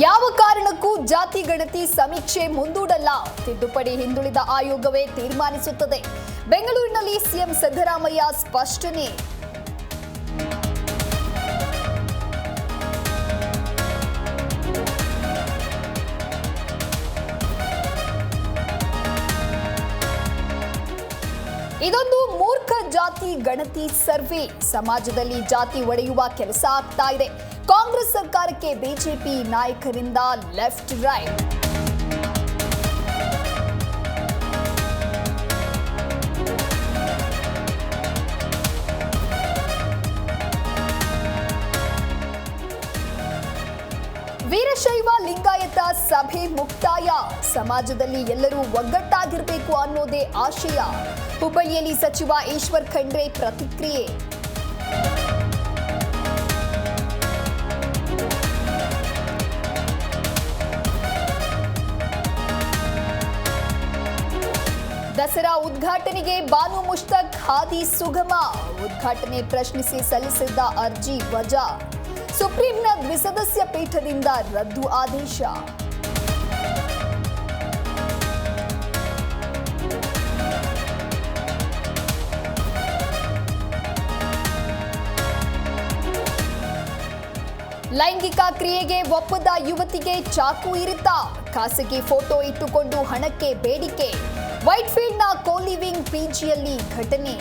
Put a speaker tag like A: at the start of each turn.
A: ಯಾವ ಕಾರಣಕ್ಕೂ ಜಾತಿ ಗಣತಿ ಸಮೀಕ್ಷೆ ಮುಂದೂಡಲ್ಲ. ತಿದ್ದುಪಡಿ ಹಿಂದುಳಿದ ಆಯೋಗವೇ ತೀರ್ಮಾನಿಸುತ್ತದೆ. ಬೆಂಗಳೂರಿನಲ್ಲಿ ಸಿಎಂ ಸಿದ್ದರಾಮಯ್ಯ ಸ್ಪಷ್ಟನೆ. ಇದೊಂದು ಮೂರ್ಖ ಜಾತಿ ಗಣತಿ ಸರ್ವೆ. ಸಮಾಜದಲ್ಲಿ ಜಾತಿ ಒಡೆಯುವ ಕೆಲಸ ಆಗ್ತಾ ಇದೆ. ಕಾಂಗ್ರೆಸ್ ಸರ್ಕಾರಕ್ಕೆ ಬಿಜೆಪಿ ನಾಯಕರಿಂದ ಲೆಫ್ಟ್ ರೈಟ್. ವೀರಶೈವ ಲಿಂಗಾಯತ ಸಭೆ ಮುಕ್ತಾಯ. ಸಮಾಜದಲ್ಲಿ ಎಲ್ಲರೂ ಒಗ್ಗಟ್ಟಾಗಿರಬೇಕು ಅನ್ನೋದೇ ಆಶಯ. ಹುಬ್ಬಳ್ಳಿಯಲ್ಲಿ ಸಚಿವ ಈಶ್ವರ್ ಖಂಡ್ರೆ ಪ್ರತಿಕ್ರಿಯೆ. ದಸರಾ ಉದ್ಘಾಟನೆಗೆ ಬಾನು ಮುಷ್ತಕ್ ಹಾದಿ ಸುಗಮ. ಉದ್ಘಾಟನೆ ಪ್ರಶ್ನಿಸಿ ಸಲ್ಲಿಸಿದ್ದ ಅರ್ಜಿ ವಜಾ. ಸುಪ್ರೀಂನ ದ್ವಿಸದಸ್ಯ ಪೀಠದಿಂದ ರದ್ದು ಆದೇಶ. ಲೈಂಗಿಕ ಕ್ರಿಯೆಗೆ ಒಪ್ಪದ ಯುವತಿಗೆ ಚಾಕು ಇರಿತ ಖಾಸಗಿ ಫೋಟೋ ಇಟ್ಟುಕೊಂಡು ಹಣಕ್ಕೆ ಬೇಡಿಕೆ? ವೈಟ್ಫೀಲ್ಡ್ನ ಕೋಲಿವಿಂಗ್ ಪಿಜಿಯಲ್ಲಿ ಘಟನೆ.